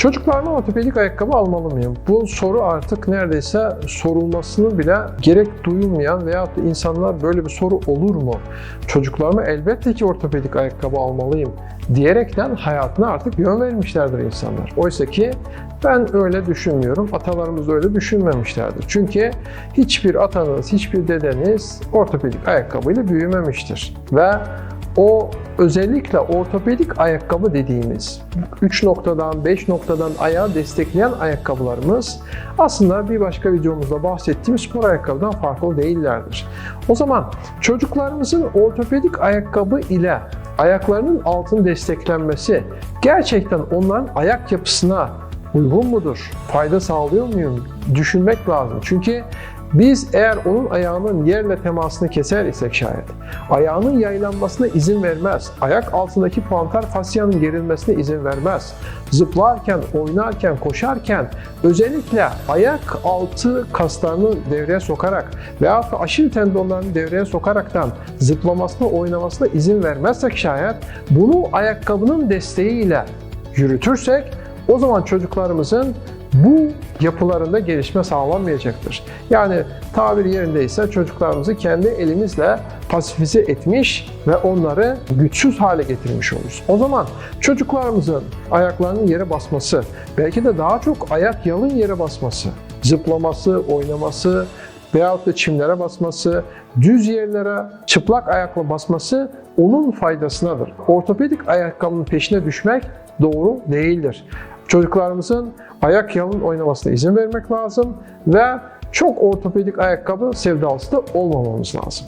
Çocuklarıma ortopedik ayakkabı almalı mıyım? Bu soru artık neredeyse sorulmasını bile gerek duyulmayan veyahut da insanlar böyle bir soru olur mu? Çocuklarıma elbette ki ortopedik ayakkabı almalıyım diyerekten hayatına artık yön vermişlerdir insanlar. Oysa ki ben öyle düşünmüyorum. Atalarımız öyle düşünmemişlerdir. Çünkü hiçbir atanız, hiçbir dedeniz ortopedik ayakkabıyla büyümemiştir. Ve o özellikle ortopedik ayakkabı dediğimiz 3 noktadan 5 noktadan ayağı destekleyen ayakkabılarımız aslında bir başka videomuzda bahsettiğimiz spor ayakkabıdan farklı değillerdir. O zaman çocuklarımızın ortopedik ayakkabı ile ayaklarının altın desteklenmesi gerçekten onların ayak yapısına uygun mudur? Fayda sağlıyor muyum? Düşünmek lazım. Çünkü biz eğer onun ayağının yerle temasını keser isek şayet, ayağının yaylanmasına izin vermez, ayak altındaki plantar fasyanın gerilmesine izin vermez, zıplarken, oynarken, koşarken özellikle ayak altı kaslarını devreye sokarak veyahut da aşil tendonlarını devreye sokaraktan zıplamasına, oynamasına izin vermezsek şayet bunu ayakkabının desteğiyle yürütürsek o zaman çocuklarımızın bu yapılarında gelişme sağlanmayacaktır. Yani tabir yerindeyse çocuklarımızı kendi elimizle pasifize etmiş ve onları güçsüz hale getirmiş oluruz. O zaman çocuklarımızın ayaklarının yere basması, belki de daha çok ayak yalın yere basması, zıplaması, oynaması veyahut da çimlere basması, düz yerlere çıplak ayakla basması onun faydasınadır. Ortopedik ayakkabının peşine düşmek doğru değildir. Çocuklarımızın ayak yalın oynamasına izin vermek lazım ve çok ortopedik ayakkabı sevdalısı da olmamamız lazım.